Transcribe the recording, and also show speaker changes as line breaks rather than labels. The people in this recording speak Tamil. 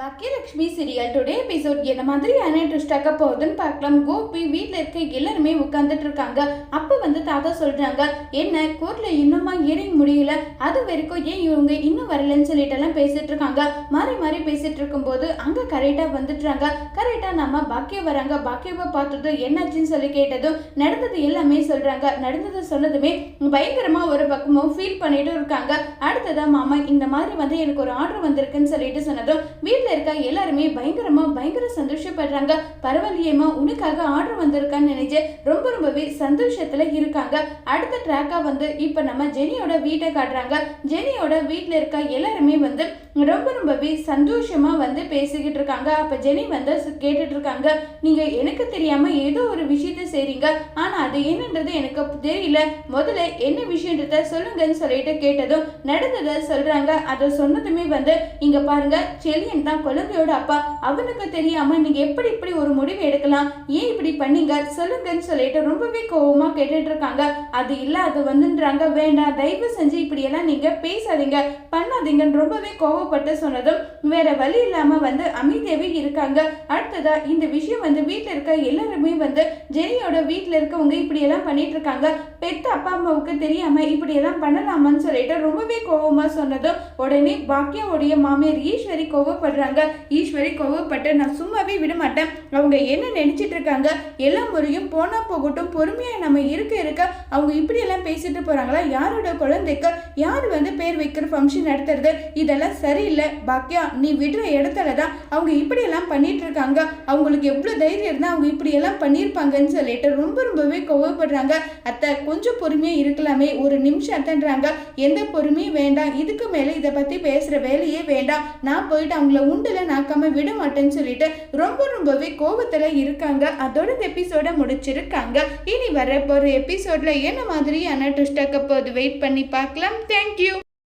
பாக்கியலட்சுமி சீரியல் டுடே எபிசோட் என்ன மாதிரியான ட்விஸ்டாக்க போகுதுன்னு பார்க்கலாம். கோபி வீட்டில் இருக்க எல்லாருமே உட்காந்துட்டு இருக்காங்க. அப்போ வந்து தாத்தா சொல்றாங்க என்ன கோர்ட்ல இன்னுமா ஏறிங் முடியல? அது வரைக்கும் ஏன் இவங்க இன்னும் வரலன்னு சொல்லிட்டு எல்லாம் பேசிட்டு இருக்காங்க. மாறி மாறி பேசிட்டு இருக்கும்போது அங்க கரெக்டா வந்துட்டுறாங்க கரெக்டா நம்ம பாக்கியம் வராங்க. பாக்கியவை பார்த்ததும் என்னாச்சுன்னு சொல்லி கேட்டதும் நடந்தது எல்லாமே சொல்றாங்க. நடந்தது சொன்னதுமே பயங்கரமா ஒரு பக்கமும் ஃபீல் பண்ணிட்டு இருக்காங்க. அடுத்ததான் மாமா இந்த மாதிரி வந்து எனக்கு ஒரு ஆர்டர் வந்திருக்குன்னு சொல்லிட்டு சொன்னதும் வீட்டில் இருக்க எல்லாருமே பயங்கரமா பயங்கர சந்தோஷப்படுறாங்க. பரவாயில்லையேமா உனக்காக ஆர்டர் வந்திருக்கான்னு நினைச்சு ரொம்ப ரொம்பவே சந்தோஷத்துல இருக்காங்க. அடுத்த ட்ராக்கா வந்து இப்ப நம்ம ஜெனியோட வீட்டை காட்டுறாங்க. ஜெனியோட வீட்டில் இருக்க எல்லாருமே வந்து ரொம்ப ரொம்பவே சந்தோஷமா வந்து பேசிக்கிட்டு இருக்காங்க. அப்ப ஜெனி வந்து கேட்டுட்டு இருக்காங்க. நீங்க எனக்கு தெரியாம ஏதோ ஒரு விஷயத்த செய்றீங்க. ஆனா அது என்னன்றது எனக்கு தெரியல. முதல்ல என்ன விஷயன்றத சொல்லுங்கன்னு சொல்லிட்டு கேட்டதும் நடந்ததை சொல்றாங்க. அதை சொன்னதுமே வந்து இங்க பாருங்க செலியன் தான் குழந்தையோட அப்பா அவனுக்கு தெரியாம நீங்க எப்படி இப்படி ஒரு முடிவு எடுக்கலாம்? ஏன் இப்படி பண்ணீங்க? சொல்லுங்கன்னு சொல்லிட்டு ரொம்பவே கோவமா கேட்டுட்டு இருக்காங்க. அது இல்ல அது வந்துன்றாங்க. வேண்டாம் தயவு செஞ்சு இப்படி எல்லாம் நீங்க பேசாதீங்க. பண்ணாதீங்கன்னு ரொம்பவே கோவப்பட்டு சொன்னதும் வேற வழி இல்லாம வந்து அமிதேவி இருக்காங்க. அடுத்ததா இந்த விஷயம் வந்து வீட்டில் இருக்க எல்லாருமே வந்து ஜெனியோட வீட்டில் இருக்கவங்க இப்படி எல்லாம் பண்ணிட்டு இருக்காங்க. பெத்த அப்பா அம்மாவுக்கு தெரியாம இப்படி எல்லாம் பண்ணலாமான்னு சொல்லிட்டு ரொம்பவே கோவமா சொன்னதும் உடனே பாக்கியாவுடைய மாமியார் ஈஸ்வரி கோவப்படுற சொல்கிறாங்க ஈஸ்வரி கோவப்பட்டு நான் சும்மாவே விட மாட்டேன். அவங்க என்ன நினச்சிட்டு இருக்காங்க? எல்லா முறையும் போனால் போகட்டும். பொறுமையாக நம்ம இருக்க இருக்க அவங்க இப்படியெல்லாம் பேசிட்டு போறாங்களா? யாரோட குழந்தைக்கு? யார் வந்து பேர் வைக்கிற ஃபங்க்ஷன் நடத்துறது? இதெல்லாம் சரியில்லை. பாக்கியா நீ விடுற இடத்துல தான் அவங்க இப்படியெல்லாம் பண்ணிட்டு இருக்காங்க. அவங்களுக்கு எவ்வளோ தைரியம் இருந்தால் அவங்க இப்படியெல்லாம் பண்ணியிருப்பாங்கன்னு சொல்லிட்டு ரொம்ப ரொம்பவே கோவப்படுறாங்க. அத்தை கொஞ்சம் பொறுமையாக இருக்கலாமே. ஒரு நிமிஷம் அத்தன்றாங்க. எந்த பொறுமையும் வேண்டாம். இதுக்கு மேலே இதை பற்றி பேசுகிற வேலையே வேண்டாம். நான் போயிட்டு அவங்கள உண்டில் நாக்காம விட மாட்டேன்னு சொல்லிட்டு ரொம்ப ரொம்பவே கோவத்துல இருக்காங்க. அதோட இந்த எபிசோடை முடிச்சிருக்காங்க. இனி வர போற எபிசோட்ல என்ன மாதிரியான ட்விஸ்டாக்க போது வெயிட் பண்ணி பார்க்கலாம். தேங்க்யூ